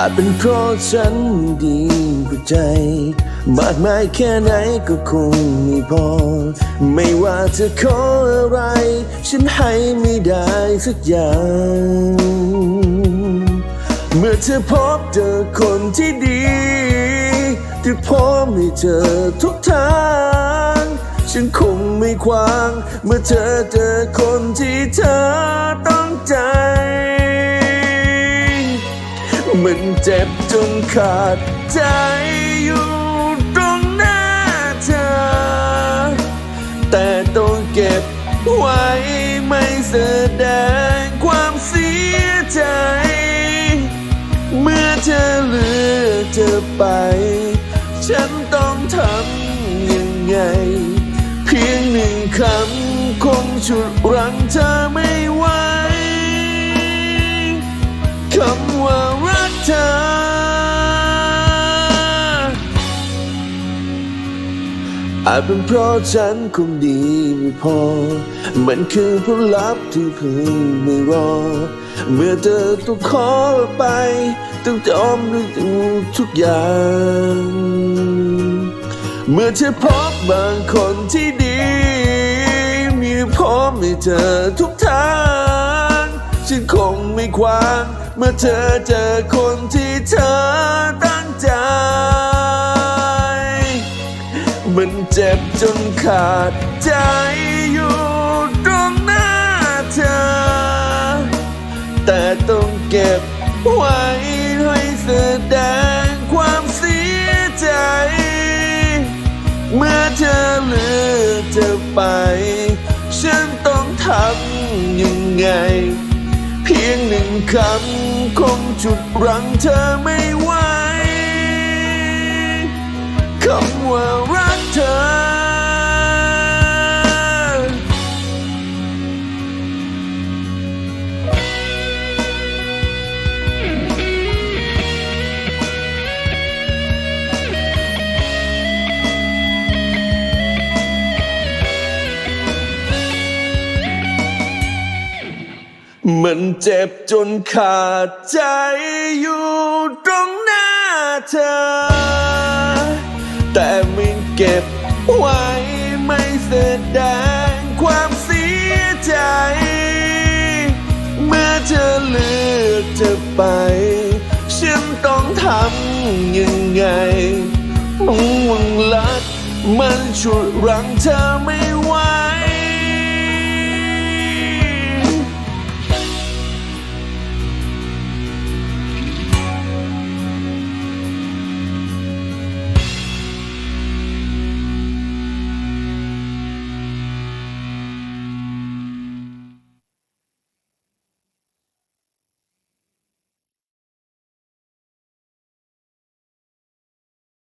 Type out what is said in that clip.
อาจเป็นเพราะฉันดีกว่าใจ มากมายแค่ไหนก็คงไม่พอ ไม่ว่าจะขออะไร ฉันให้ไม่ได้สักอย่าง เมื่อเธอพบเจอคนที่ดีที่พร้อมให้เธอทุกทางฉันคงไม่ควาง เมื่อเธอเจอคนที่เธอต้อง เจ็บจนขาดใจอยู่ตรงหน้าเธอ แต่ต้องเก็บไว้ไม่แสดงความเสียใจ เมื่อเธอเลือกเธอไป ฉันต้องทำยังไง เพียงหนึ่งคำคงฉุดรั้งเธอไม่ เธอ อาจเป็นเพราะฉันคงดีไม่พอมันคือผลลัพธ์ที่เพิ่งไม่รอ เมื่อเธอต้องขอไป ต้องยอมด้วยทุกอย่าง เมื่อเธอพบบางคนที่ดีมีพร้อมให้เธอทุกทางฉันคง ควางเมื่อเธอเจอคนที่เธอตั้งใจ มันเจ็บจนขาดใจอยู่ตรงหน้าเธอ แต่ต้องเก็บไว้ให้แสดงความเสียใจ เมื่อเธอเลือกจะไป ฉันต้องทำยังไง ยงหนึ่งคำคงจุดรังเธอไม่ไหวคำว่า มันเจ็บจนขาดใจอยู่ตรงหน้าเธอ แต่ไม่เก็บไว้ไม่แสดงความเสียใจ เมื่อเธอเลือกจะไป ฉันต้องทำยังไงมุ่งหวังลัดมันฉุดรั้งเธอไม่